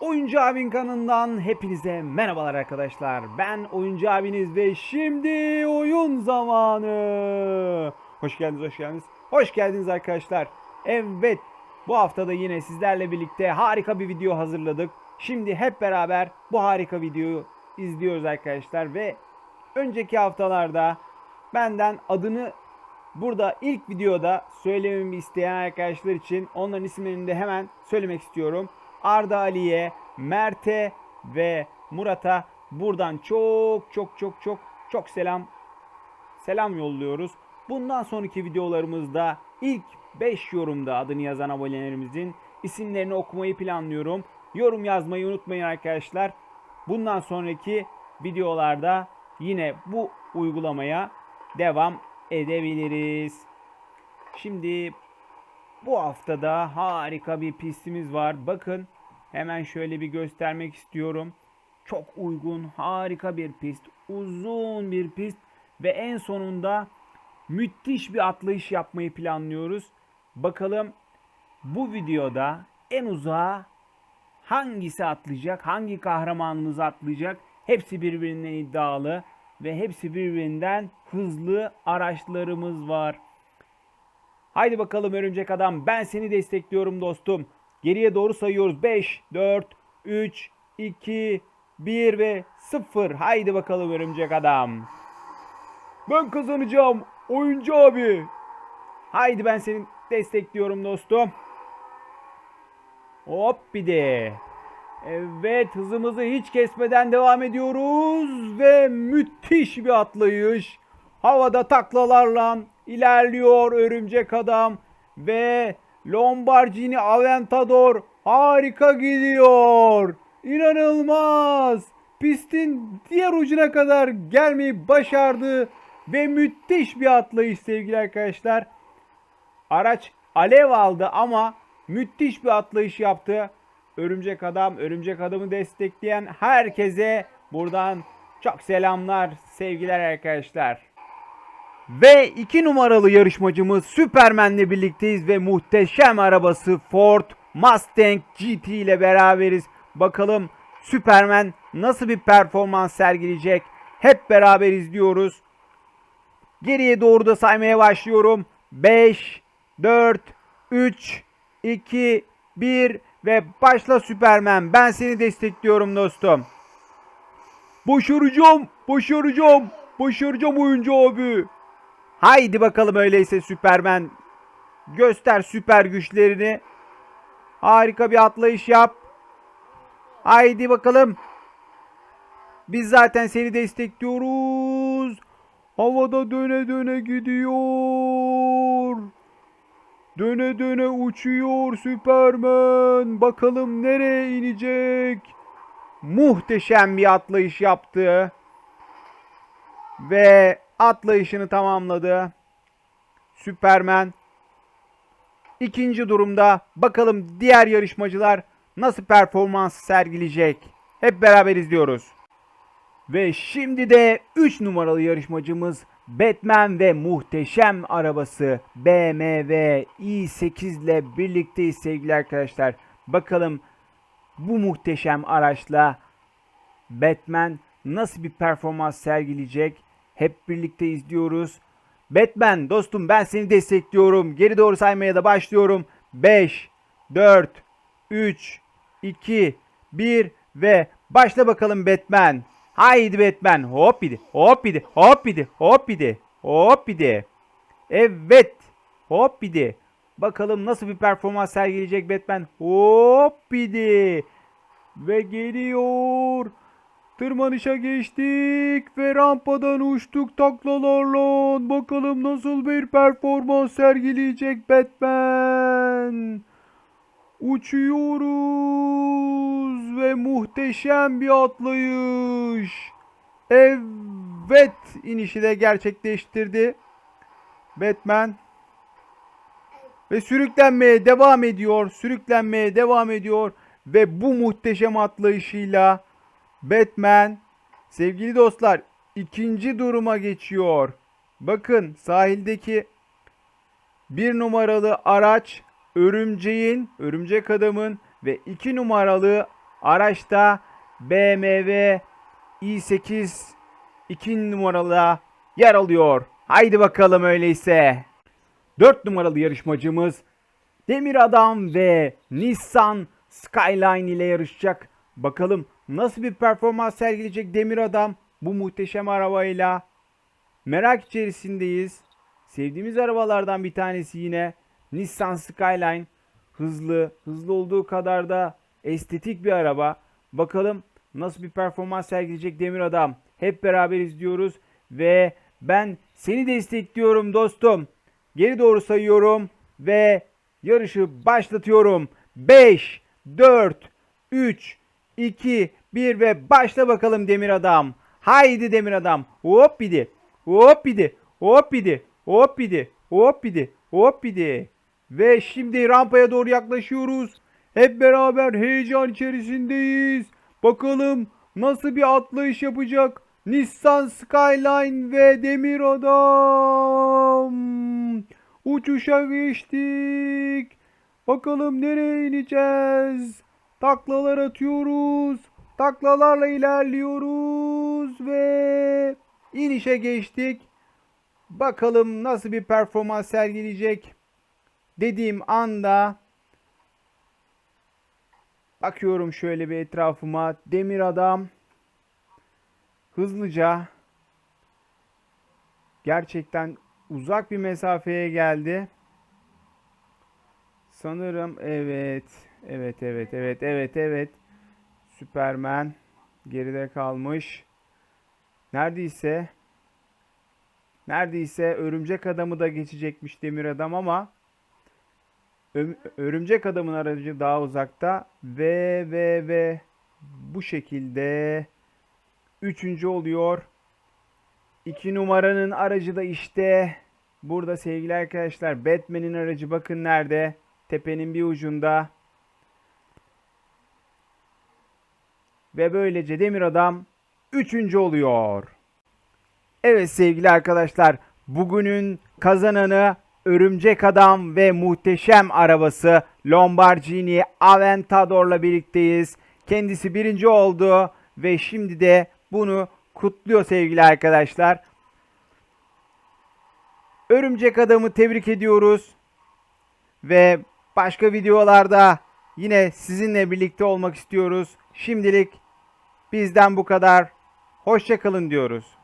Oyuncu Abin kanalından hepinize merhabalar arkadaşlar. Ben Oyuncu Abiniz ve şimdi oyun zamanı. Hoş geldiniz, hoş geldiniz. Hoş geldiniz arkadaşlar. Evet, bu haftada yine sizlerle birlikte harika bir video hazırladık. Şimdi hep beraber bu harika videoyu izliyoruz arkadaşlar ve önceki haftalarda benden adını burada ilk videoda söylememi isteyen arkadaşlar için onların isimlerini de hemen söylemek istiyorum. Arda Ali'ye, Mert'e ve Murat'a buradan çok çok çok çok çok selam selam yolluyoruz. Bundan sonraki videolarımızda ilk 5 yorumda adını yazan abonelerimizin isimlerini okumayı planlıyorum. Yorum yazmayı unutmayın arkadaşlar. Bundan sonraki videolarda yine bu uygulamaya devam edebiliriz. Şimdi bu haftada harika bir pistimiz var. Bakın hemen şöyle bir göstermek istiyorum. Çok uygun, harika bir pist. Uzun bir pist ve en sonunda müthiş bir atlayış yapmayı planlıyoruz. Bakalım bu videoda en uzağa hangisi atlayacak, hangi kahramanımız atlayacak? Hepsi birbirinden iddialı ve hepsi birbirinden hızlı araçlarımız var. Haydi bakalım örümcek adam ben seni destekliyorum dostum. Geriye doğru sayıyoruz. 5, 4, 3, 2, 1 ve 0. Haydi bakalım örümcek adam. Ben kazanacağım oyuncu abi. Haydi ben seni destekliyorum dostum. Hop bir de. Evet hızımızı hiç kesmeden devam ediyoruz ve müthiş bir atlayış. Havada taklalarla ilerliyor örümcek adam ve Lombardini Aventador harika gidiyor. İnanılmaz. Pistin diğer ucuna kadar gelmeyi başardı ve müthiş bir atlayış sevgili arkadaşlar. Araç alev aldı ama müthiş bir atlayış yaptı. Örümcek Adam, Örümcek Adam'ı destekleyen herkese buradan çok selamlar, sevgiler arkadaşlar. Ve iki numaralı yarışmacımız Superman'le birlikteyiz ve muhteşem arabası Ford Mustang GT ile beraberiz. Bakalım Superman nasıl bir performans sergileyecek? Hep beraber izliyoruz. Geriye doğru da saymaya başlıyorum. 5, 4, 3, 2, 1 ve başla Superman. Ben seni destekliyorum dostum. Başaracağım, başaracağım, başaracağım oyuncu abi. Haydi bakalım öyleyse Superman. Göster süper güçlerini. Harika bir atlayış yap. Haydi bakalım. Biz zaten seni destekliyoruz. Havada döne döne gidiyor. Döne döne uçuyor Süpermen. Bakalım nereye inecek? Muhteşem bir atlayış yaptı. Ve atlayışını tamamladı. Süpermen. İkinci durumda bakalım diğer yarışmacılar nasıl performans sergileyecek. Hep beraber izliyoruz. Ve şimdi de 3 numaralı yarışmacımız Batman ve muhteşem arabası BMW i8 ile birlikteyiz sevgili arkadaşlar. Bakalım bu muhteşem araçla Batman nasıl bir performans sergileyecek? Hep birlikte izliyoruz. Batman dostum ben seni destekliyorum. Geri doğru saymaya da başlıyorum. 5, 4, 3, 2, 1 ve başla bakalım Batman. Haydi Batman. Hop idi. Hop idi. Hop idi. Hop idi. Hop idi. Evet. Hop idi. Bakalım nasıl bir performans sergileyecek Batman. Hop idi. Ve geliyor. Tırmanışa geçtik ve rampadan uçtuk taklalarla. Bakalım nasıl bir performans sergileyecek Batman. Uçuyoruz ve muhteşem bir atlayış. Evet inişi de gerçekleştirdi. Batman ve sürüklenmeye devam ediyor. Sürüklenmeye devam ediyor ve bu muhteşem atlayışıyla Batman sevgili dostlar ikinci duruma geçiyor. Bakın sahildeki bir numaralı araç örümceğin, örümcek adamın ve iki numaralı Araçta BMW i8 2 numaralı yer alıyor. Haydi bakalım öyleyse. 4 numaralı yarışmacımız Demir Adam ve Nissan Skyline ile yarışacak. Bakalım nasıl bir performans sergileyecek Demir Adam bu muhteşem arabayla. Merak içerisindeyiz. Sevdiğimiz arabalardan bir tanesi yine Nissan Skyline. Hızlı, hızlı olduğu kadar da estetik bir araba. Bakalım nasıl bir performans sergileyecek Demir Adam. Hep beraber izliyoruz ve ben seni destekliyorum dostum. Geri doğru sayıyorum ve yarışı başlatıyorum. 5, 4, 3, 2, 1 ve başla bakalım Demir Adam. Haydi Demir Adam. Hop bidi. Hop bidi. Hop bidi. Hop bidi. Hop bidi. Hop bidi. Ve şimdi rampaya doğru yaklaşıyoruz. Hep beraber heyecan içerisindeyiz. Bakalım nasıl bir atlayış yapacak Nissan Skyline ve Demir Adam. Uçuşa geçtik. Bakalım nereye ineceğiz? Taklalar atıyoruz. Taklalarla ilerliyoruz ve inişe geçtik. Bakalım nasıl bir performans sergileyecek dediğim anda bakıyorum şöyle bir etrafıma. Demir adam hızlıca gerçekten uzak bir mesafeye geldi. Sanırım evet. Evet evet evet evet evet. Süpermen geride kalmış. Neredeyse neredeyse örümcek adamı da geçecekmiş demir adam ama örümcek adamın aracı daha uzakta ve ve ve bu şekilde üçüncü oluyor. İki numaranın aracı da işte burada sevgili arkadaşlar. Batman'in aracı bakın nerede? Tepenin bir ucunda. Ve böylece Demir Adam üçüncü oluyor. Evet sevgili arkadaşlar. Bugünün kazananı Örümcek Adam ve muhteşem arabası Lamborghini Aventador'la birlikteyiz. Kendisi birinci oldu ve şimdi de bunu kutluyor sevgili arkadaşlar. Örümcek Adam'ı tebrik ediyoruz. Ve başka videolarda yine sizinle birlikte olmak istiyoruz. Şimdilik bizden bu kadar. Hoşçakalın diyoruz.